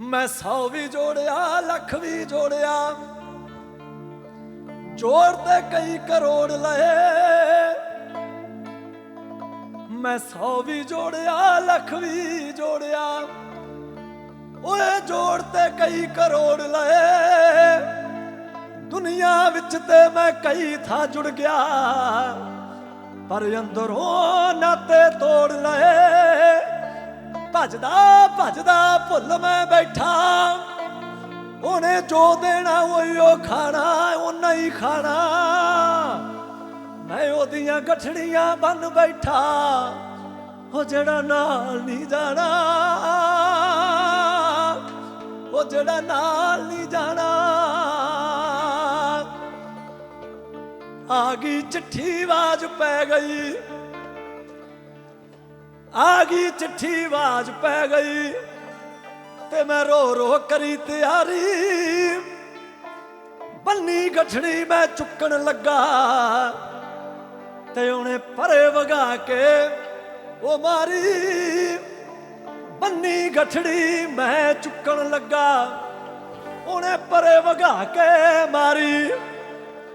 ਮੈਂ 100 ਵੀ ਜੋੜਿਆ, ਲੱਖ ਵੀ ਜੋੜਿਆ। ਜੋੜ ਤੇ ਕਈ ਕਰੋੜ ਲਏ। ਮੈਂ 100 ਵੀ ਜੋੜਿਆ, ਲੱਖ ਵੀ ਜੋੜਿਆ। ਓਏ ਜੋੜ ਤੇ ਕਈ ਕਰੋੜ ਲਏ। ਦੁਨੀਆ ਵਿੱਚ ਤੇ ਮੈਂ ਕਈ ਥਾਂ ਜੁੜ ਗਿਆ। ਪਰ ਅੰਦਰੋਂ ਨਾਤੇ ਤੋੜ ਲਏ। ਭਜਦਾ ਭਜਦਾ ਭੁੱਲ ਮੈਂ ਬੈਠਾ। ਉਹਨੇ ਜੋ ਦੇਣਾ ਉਹ ਖਾਣਾ ਉਹਨਾਂ ਹੀ ਖਾਣਾ। ਮੈਂ ਉਹਦੀਆਂ ਗਠੜੀਆਂ ਬੰਨ ਬੈਠਾ, ਉਹ ਜਿਹੜਾ ਨਾਲ ਨਹੀਂ ਜਾਣਾ। ਉਹ ਜਿਹੜਾ ਨਾਲ ਨਹੀਂ ਜਾਣਾ। ਆ ਗਈ ਚਿੱਠੀ ਆਵਾਜ਼ ਪੈ ਗਈ। ਆ ਗਈ ਚਿੱਠੀ ਆਵਾਜ਼ ਪੈ ਗਈ ਤੇ ਮੈਂ ਰੋ ਰੋ ਕਰੀ ਤਿਆਰੀ। ਬੰਨੀ ਗਠੜੀ ਮੈਂ ਚੁੱਕਣ ਲੱਗਾ ਤੇ ਉਹਨੇ ਪਰੇ ਵਗਾ ਕੇ ਉਹ ਮਾਰੀ। ਬੰਨੀ ਗਠੜੀ ਮੈਂ ਚੁੱਕਣ ਲੱਗਾ, ਉਹਨੇ ਪਰੇ ਵਗਾ ਕੇ ਮਾਰੀ।